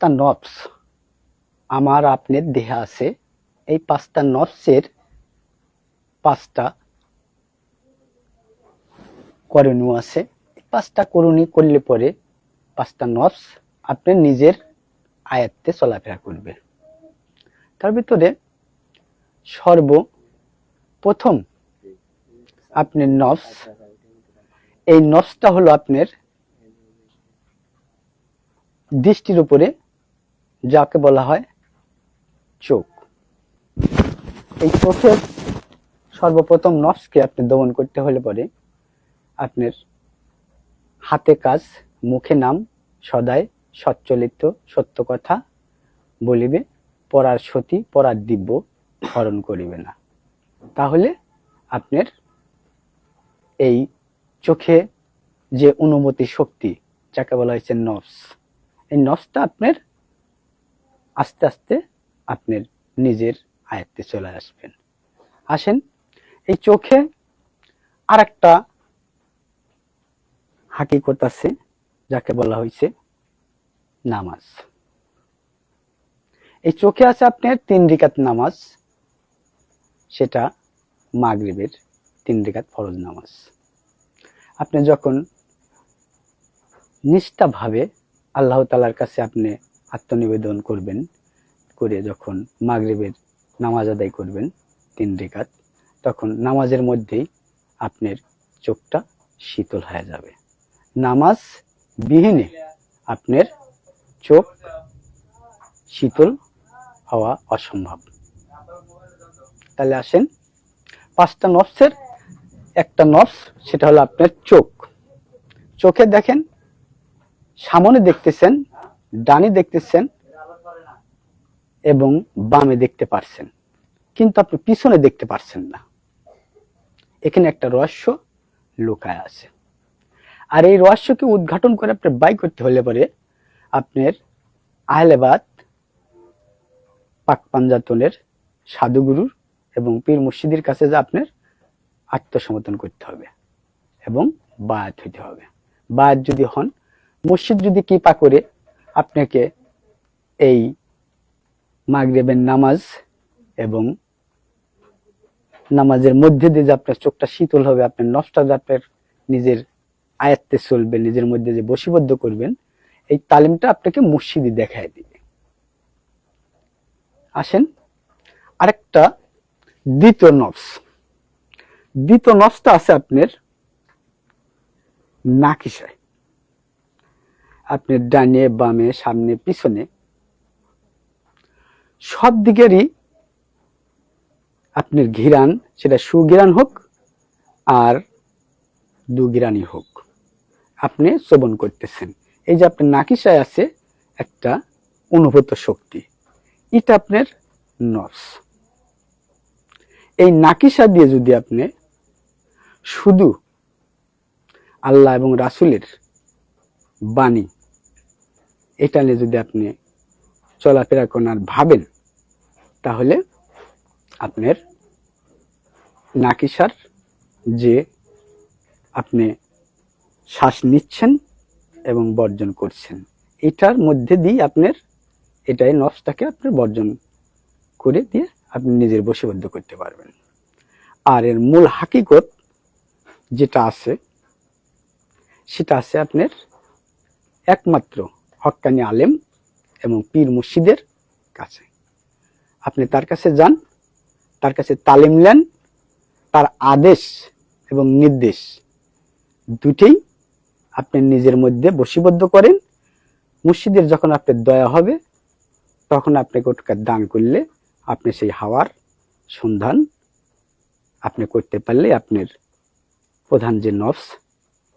পাঁচটা নবস আমার আপনার দেহে আছে। এই পাঁচটা নবসের পাঁচটা করণীয় আছে। পাঁচটা করণীয় করলে পরে পাঁচটা নবস আপনি নিজের আয়ত্তে চলাফেরা করবে। তার ভিতরে সর্ব প্রথম আপনার নবস এই নবসটা হলো আপনার দৃষ্টির উপরে যাকে বলা হয় চোখ। এই চোখের সর্বপ্রথম নফসকে আপনি দমন করতে হলে পরে আপনার হাতে কাজ, মুখে নাম, সদায় সচ্চলিত সত্য কথা বলিবে, পরার সতী, পরার দিব্য হরণ করিবে না। তাহলে আপনার এই চোখে যে অনুমতি শক্তি, যাকে বলা হয়েছে নফস, এই নফসটা আপনার আস্তে আস্তে আপনার নিজের আয়ত্তে চলে আসবেন। আসেন, এই চোখে আর একটা হাকিকত আছে, যাকে বলা হয়েছে নামাজ। এই চোখে আছে আপনার তিন রিকাত নামাজ, সেটা মাগরিবের তিন রিকাত ফরজ নামাজ। আপনি যখন নিষ্ঠাভাবে আল্লাহ তালার কাছে আপনি আত্মনিবেদন করবেন, করে যখন মাগরিবের নামাজ আদায় করবেন তিন রিকাত তখন নামাজের মধ্যেই আপনার চোখটা শীতল হয়ে যাবে। নামাজ বিহীনে আপনার চোখ শীতল হওয়া অসম্ভব। তাহলে আসেন, পাঁচটা নফসের, একটা নফস, সেটা হলো আপনার চোখ। চোখে দেখেন, সামনে দেখতেছেন ডানি দেখতেছেন এবং বামে দেখতে পারছেন। কিন্তু আপনি পিছনে দেখতে পারছেন না। এখানে একটা রহস্য লুকায় আছে। আর এই রহস্যকে উদ্ঘাটন করে আপনার বাই করতে হলে পরে আপনার আহলেবাদ পাক পাঞ্জাতনের সাধুগুরুর এবং পীর মুর্শিদের কাছে যে আপনার আত্মসমর্থন করতে হবে এবং বায়াত হইতে হবে। বায়াত যদি হন মসজিদ যদি কৃপা করে আপনাকে এই মাগরেবের নামাজ এবং নামাজের মধ্যে দিয়ে যে আপনার চোখটা শীতল হবে, আপনার নষ্ট আপনার নিজের আয়ত্তে চলবে, নিজের মধ্যে যে বসিবদ্ধ করবেন, এই তালিমটা আপনাকে মসজিদে দেখায় দিবে। আসেন, আরেকটা দ্বিতীয় নফস। দ্বিতীয় নফসটা আছে আপনার নাকিসায় আপনার ডানে, বামে, সামনে, পিছনে, সব দিকেরই আপনার ঘিরান, সেটা সুগিরান হোক আর দুগিরানি হোক। আপনি শ্রবণ করতেছেন। এই যে আপনার নাকিসায় আছে একটা অনুভূত শক্তি। এটা আপনার নফস। এই নাকিসা দিয়ে যদি আপনি শুধু আল্লাহ এবং রাসুলের বাণী এটা নিয়ে যদি আপনি চলাফেরা করেন আর ভাবেন, তাহলে আপনার নাকিসার যে আপনি শ্বাস নিচ্ছেন এবং বর্জন করছেন, এটার মধ্যে দিয়ে আপনার এটাই নফসটাকে আপনি বর্জন করে দিয়ে আপনি নিজের বসীবদ্ধ করতে পারবেন। আর এর মূল হাকিকত যেটা আছে, সেটা আছে আপনার একমাত্র হক্কানি আলেম এবং পীর মুর্শিদের কাছে। আপনি তার কাছে যান, তার কাছে তালিম নেন, তার আদেশ এবং নির্দেশ দুটেই আপনি নিজের মধ্যে বসীবদ্ধ করেন। মুর্শিদের যখন আপনার দয়া হবে, তখন আপনাকে ওটাকে দান করলে আপনি সেই হাওয়ার সন্ধান আপনি করতে পারলে আপনার প্রধান যে নফস,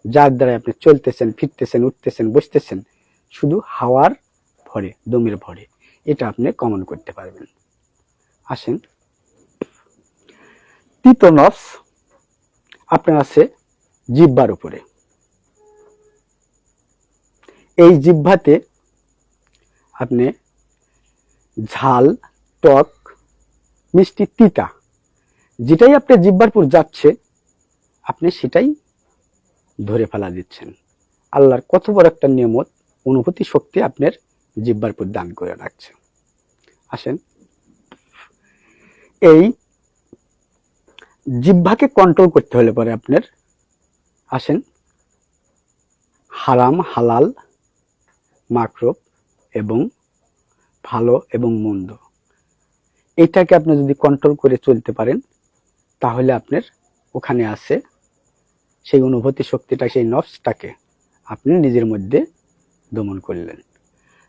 যার দ্বারা আপনি চলতেছেন, ফিরতেছেন, উঠতেছেন, বসতেছেন শুধু হাওয়ার ভরে, দমের ভরে। এটা আপনি কমন করতে পারবেন। আসেন। তিত নফস আপনার আছে জিব্বার উপরে। এই জিহ্বাতে আপনি ঝাল, টক, মিষ্টি, তিতা, যেটাই আপনার জিব্বার পুর যাচ্ছে, আপনি সেটাই ধরে ফেলা দিচ্ছেন। আল্লাহর কত বড় একটা নিয়মত অনুভূতি শক্তি আপনার জিব্বার উপর দান করে রাখছে। আসেন। এই জিহ্বাকে কন্ট্রোল করতে হলে পরে আপনার, আসেন। হারাম, হালাল মাকরুব এবং ভালো এবং মন্দ। এটাকে আপনি যদি কন্ট্রোল করে চলতে পারেন, তাহলে আপনার ওখানে আছে সেই অনুভূতি শক্তিটা, সেই নফসটাকে আপনি নিজের মধ্যে দমন করলেন।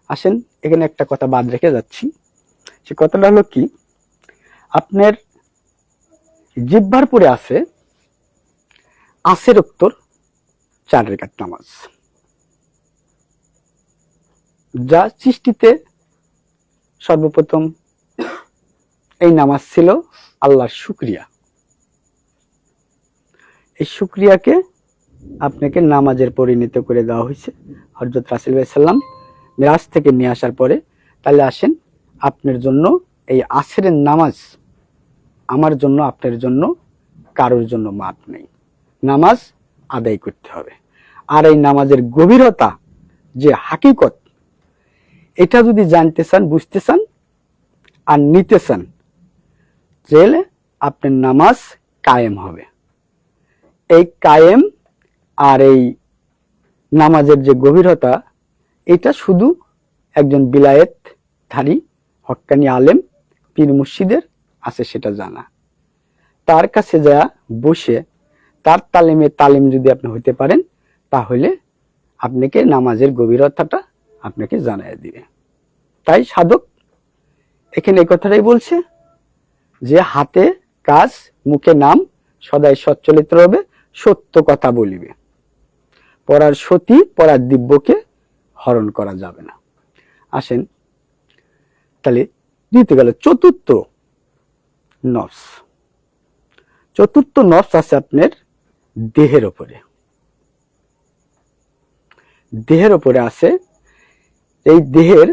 আসেন, এখানে একটা কথা বাদ রেখে যাচ্ছি। সে কথাটা হলো কি? আপনার জিব্বার পরে আছে আসের উত্তর চার রেখাত নামাজ। যা সৃষ্টিতে সর্বপ্রথম এই নামাজ ছিল আল্লাহর শুক্রিয়া। এই শুক্রিয়াকে আপনাকে নামাজের পরিণত করে দেওয়া হয়েছে। হজরত রাসেল সাল্লাম মিরাজ থেকে নিয়ে আসার পরে তাহলে আসেন, আপনার জন্য এই আসরের নামাজ আমার জন্য, আপনার জন্য, কারোর জন্য মাপ নেই। নামাজ আদায় করতে হবে। আর এই নামাজের গভীরতা, যে হাকিকত, এটা যদি জানতে চান, বুঝতে চান আর নিতে চান, তাহলে আপনার নামাজ কায়েম হবে। এই কায়েম আর এই নামাজের যে গভীরতা, এটা শুধু একজন বিলায়েত ধারী হক্কানি আলেম, পীর মুর্শিদের আছে সেটা জানা। তার কাছে যা বসে তার তালিমে তালিম যদি আপনি হইতে পারেন, তাহলে আপনাকে নামাজের গভীরতাটা আপনাকে জানাই দিবে। তাই সাধক এখানে এই কথাটাই বলছে যে, হাতে কাজ, মুখে নাম, সদাই সচ্চলিত রবে সত্য কথা বলিবে। পড়ার সতী, পরার দিব্যকে হরণ করা যাবে না। আসেন, তাহলে দিতে গেল চতুর্থ নফস। চতুর্থ নফস আছে আপনার দেহের ওপরে। দেহের ওপরে আছে, এই দেহের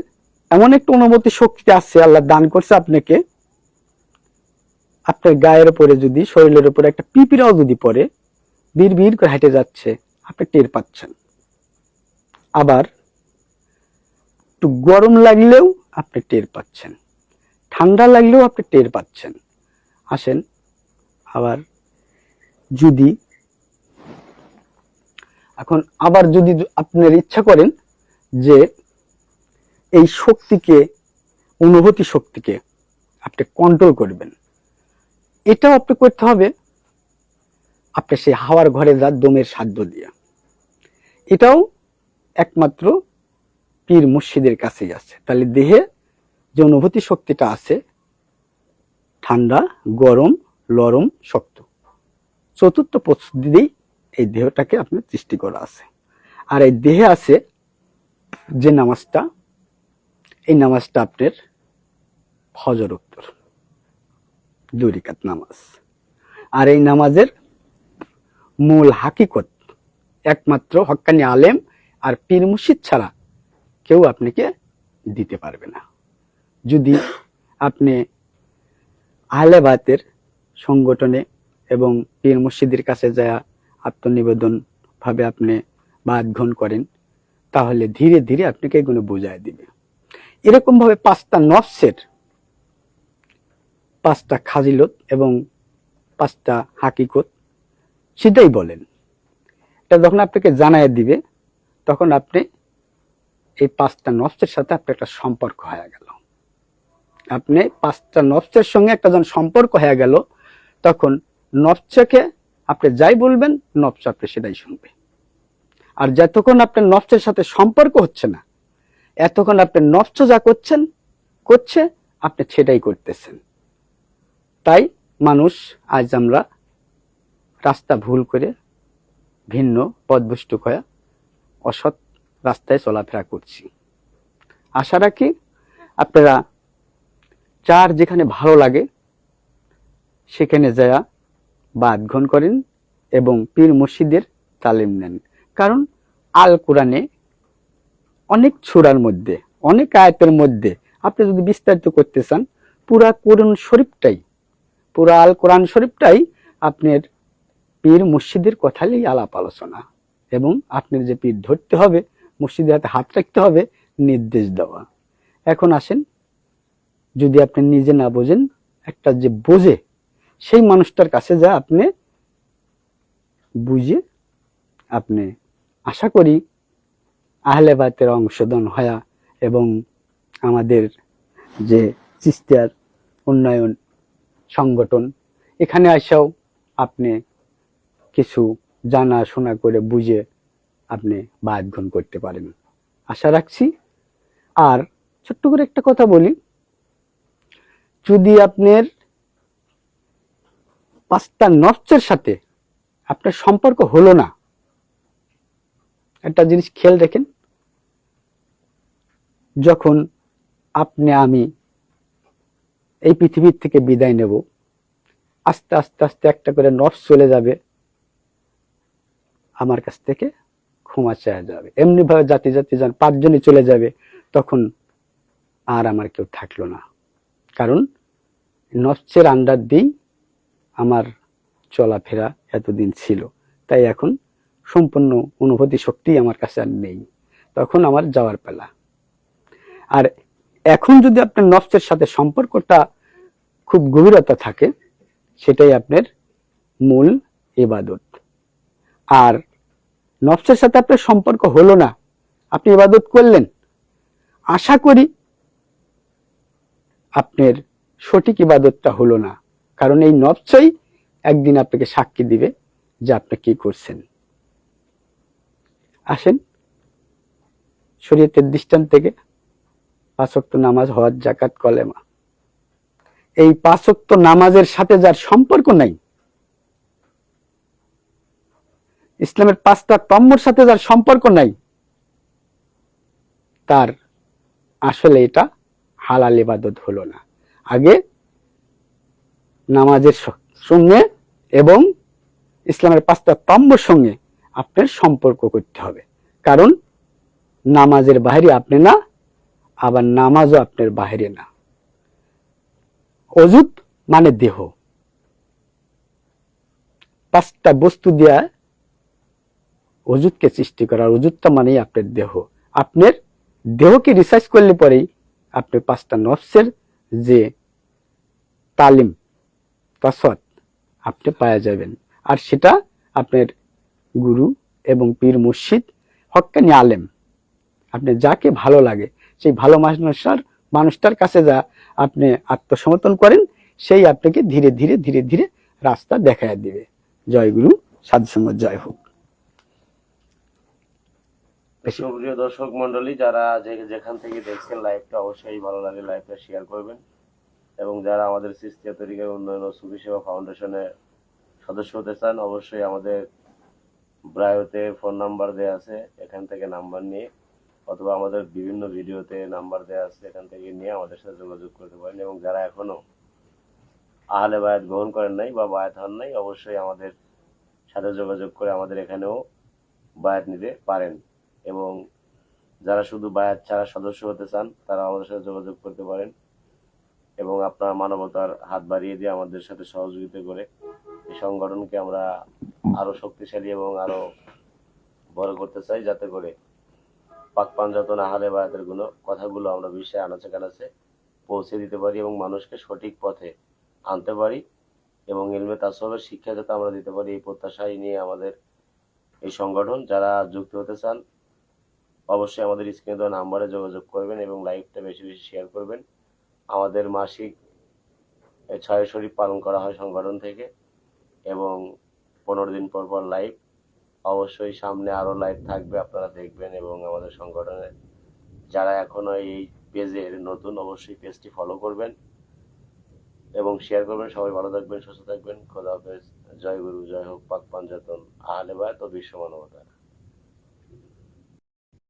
এমন একটা অনুমতি শক্তি আছে, আল্লাহ দান করছে আপনাকে। আপনার গায়ের উপরে যদি, শরীরের উপরে একটা পিপিরাও যদি পড়ে বীর বীর করে হেঁটে যাচ্ছে আপনি টের পাচ্ছেন। আবার, একটু গরম লাগলেও আপনি টের পাচ্ছেন। ঠান্ডা লাগলেও আপনি টের পাচ্ছেন। আসেন, আবার যদি এখন আবার যদি আপনার ইচ্ছা করেন যে এই শক্তিকে, অনুভূতি শক্তিকে আপনি কন্ট্রোল করবেন। এটাও আপনি করতে হবে। আপনি সেই হাওয়ার ঘরে যা দমের সাধ্য দিয়ে। এটাও একমাত্র পীর মুর্শিদের কাছেই আছে। তাহলে দেহে যে অনুভূতি শক্তিটা আছে, ঠান্ডা, গরম লরম শক্ত, চতুর্থ পদ্ধতি এই দেহটাকে আপনার সৃষ্টি করা আছে। আর এই দেহে আছে যে নামাজটা, এই নামাজটা আপনার ফজর উত্তর দুরিকাত নামাজ। আর এই নামাজের মূল হাকিকত একমাত্র হক্কানি আলেম আর পীর মুর্শিদ ছাড়া কেউ আপনাকে দিতে পারবে না। যদি আপনি আহলেবাতের সংগঠনে এবং পীর মুর্শিদের কাছে যা আত্মনিবেদন ভাবে আপনি গ্রহণ করেন, তাহলে ধীরে ধীরে আপনাকে এগুলো বোঝায় দিবে। এরকম ভাবে পাঁচটা নফসের পাঁচটা খাজিলত এবং পাঁচটা হাকিকত সেটাই বলেন। এটা যখন আপনাকে জানায় দিবে, তখন আপনি এই পাঁচটা নফসের সাথে আপনার একটা সম্পর্ক হয়ে গেল। আপনি পাঁচটা নফসের সঙ্গে একটা যখন সম্পর্ক হয়ে গেল, তখন নফসকে আপনি যাই বলবেন নফস আপনি সেটাই শুনবে। আর যতক্ষণ আপনার নফসের সাথে সম্পর্ক হচ্ছে না, এতক্ষণ আপনি নফস যা করছেন, করছে, আপনি সেটাই করতেছেন। তাই মানুষ আজ আমরা রাস্তা ভুল করে ভিন্ন পদভুষ্ট হয়ে অসৎ রাস্তায় চলাফেরা করছি। আশা রাখি আপনারা যার যেখানে ভালো লাগে, সেখানে যায়া বাদ গ্রহণ করেন এবং পীর মসজিদের তালিম নেন। কারণ আল কোরআনে অনেক ছোড়ার মধ্যে, অনেক আয়াতের মধ্যে আপনি যদি বিস্তারিত করতে চান, পুরা কোরআন শরীফটাই, পুরা আল কোরআন শরীফটাই আপনার পীর মসজিদের কথালেই আলাপ আলোচনা এবং আপনার যে পীর ধরতে হবে মসজিদের হাতে হাত রাখতে হবে, নির্দেশ দেওয়া। এখন আসেন, যদি আপনি নিজে না বোঝেন, একটা যে বোঝে, সেই মানুষটার কাছে যা আপনি বুঝে আপনি আশা করি আহলে বাতের অংশগ্রহণ হয়া এবং আমাদের যে চিস্তিয়ার উন্নয়ন সংগঠন, এখানে আসাও আপনি কিছু জানা শোনা করে বুঝে আপনি বায়াত করতে পারেন। আশা রাখছি। আর ছোট্ট করে একটা কথা বলি। যদি আপনার পাঁচটা নর্চের সাথে আপনার সম্পর্ক হলো না, একটা জিনিস খেয়াল রেখেন। যখন আপনি, আমি এই পৃথিবীর থেকে বিদায় নেব, আস্তে আস্তে আস্তে একটা করে নর্স চলে যাবে। আমার কাছ থেকে ক্ষমা চাওয়া যাবে। এমনি ভাবে জাতি জাতি যান পাঁচজনই চলে যাবে, তখন আর আমার কেউ থাকল না। কারণ নচ্চের আন্ডার দিয়েই আমার চলাফেরা এতদিন ছিল। তাই এখন সম্পূর্ণ অনুভূতি শক্তি আমার কাছে আর নেই। তখন আমার যাওয়ার পেলা। আর এখন যদি আপনার নফসের সাথে সম্পর্কটা খুব গভীরতা থাকে, সেটাই আপনার মূল ইবাদত। আর নফসের সাথে আপনার সম্পর্ক হলো না। আপনি ইবাদত করলেন। আশা করি আপনার সঠিক ইবাদতটা হলো না। কারণ এই নফসই একদিন আপনাকে সাক্ষী দিবে যে আপনি কি করছেন। আসেন। শরীয়তের দৃষ্টান্ত থেকে পাঁচক্ত নামাজ হওয়ার জাকাত কলেমা। এই পাঁচক্ত নামাজের সাথে যার সম্পর্ক নাই ইসলামের পাঁচটা তম্বর সাথে যার সম্পর্ক নাই, তার আসলে এটা হালাল ইবাদত হলো না। আগে নামাজের সঙ্গে এবং ইসলামের পাঁচটা তম্বর সঙ্গে আপনার সম্পর্ক করতে হবে। কারণ নামাজের বাহিরে আপনি না, আবার নামাজও আপনার বাহিরে না। অজুত মানে দেহ। পাঁচটা বস্তু দিয়া অজুতকে সৃষ্টি করা অজুতটা মানেই আপনার দেহ। আপনার দেহকে রিসার্চ করলে পরেই আপনি পাঁচটা নফসের যে তালিম তসত আপনি পাওয়া যাবেন। আর সেটা আপনার গুরু এবং পীর মুর্শিদ হক্কানি আলেম। আপনি যাকে ভালো লাগে, সেই ভালো মানুষটার মানুষটার কাছে যা আপনি আত্মসমর্পণ করেন, সেই আপনাকে ধীরে ধীরে ধীরে ধীরে রাস্তা দেখায় দিবে। জয় গুরু, সাধুসঙ্গ, জয় হোক। সুপ্রিয় দর্শক মন্ডলী, যারা যেখান থেকে দেখছেন লাইভটা অবশ্যই ভালো লাগে লাইভটা শেয়ার করবেন। এবং যারা আমাদের সিস্টিয়া তরিকা উন্নয়ন ও সুবি সেবা ফাউন্ডেশনের সদস্য হতে চান, অবশ্যই আমাদের ব্রায়োতে ফোন নাম্বার দেওয়া আছে। এখান থেকে নাম্বার নিয়ে অথবা আমাদের বিভিন্ন ভিডিওতে নাম্বার দেওয়া আছে, এখান থেকে নিয়ে আমাদের সাথে যোগাযোগ করতে পারেন। এবং যারা এখনও আহলে বায়াত গ্রহণ করেন নাই বা বায়াত হন নাই, অবশ্যই আমাদের সাথে যোগাযোগ করে আমাদের এখানেও বায়াত নিতে পারেন। এবং যারা শুধু বায়াত ছাড়া সদস্য হতে চান, তারা আমাদের সাথে যোগাযোগ করতে পারেন এবং আপনার মানবতার হাত বাড়িয়ে দিয়ে আমাদের সাথে সহযোগিতা করে এই সংগঠনকে আমরা আরও শক্তিশালী এবং আরও বড় করতে চাই, যাতে করে পাক পাঞ্জাতন আহারে বায়াতেরগুলো কথাগুলো আমরা বিশ্বে আনাচে কানাচে পৌঁছে দিতে পারি এবং মানুষকে সঠিক পথে আনতে পারি এবং ইলমে তাসবের শিক্ষা যাতে আমরা দিতে পারি, এই প্রত্যাশাই নিয়ে আমাদের এই সংগঠন। যারা যুক্ত হতে চান অবশ্যই আমাদের স্ক্রিনে দেওয়া নাম্বারে যোগাযোগ করবেন এবং লাইভটা বেশি বেশি শেয়ার করবেন। আমাদের মাসিক ছয় শরীফ পালন করা হয় সংগঠন থেকে এবং পনেরো দিন পর পর লাইভ। অবশ্যই সামনে আরও লাইভ থাকবে, আপনারা দেখবেন এবং আমাদের সংগঠনের যারা এখনও এই পেজের নতুন, অবশ্যই পেজটি ফলো করবেন এবং শেয়ার করবেন। সবাই ভালো থাকবেন, সুস্থ থাকবেন। খোদা হাফেজ। জয় গুরু, জয় হোক, পাক পাঞ্জাতন। আহলে বায়াত ও বিশ্ব মানবতা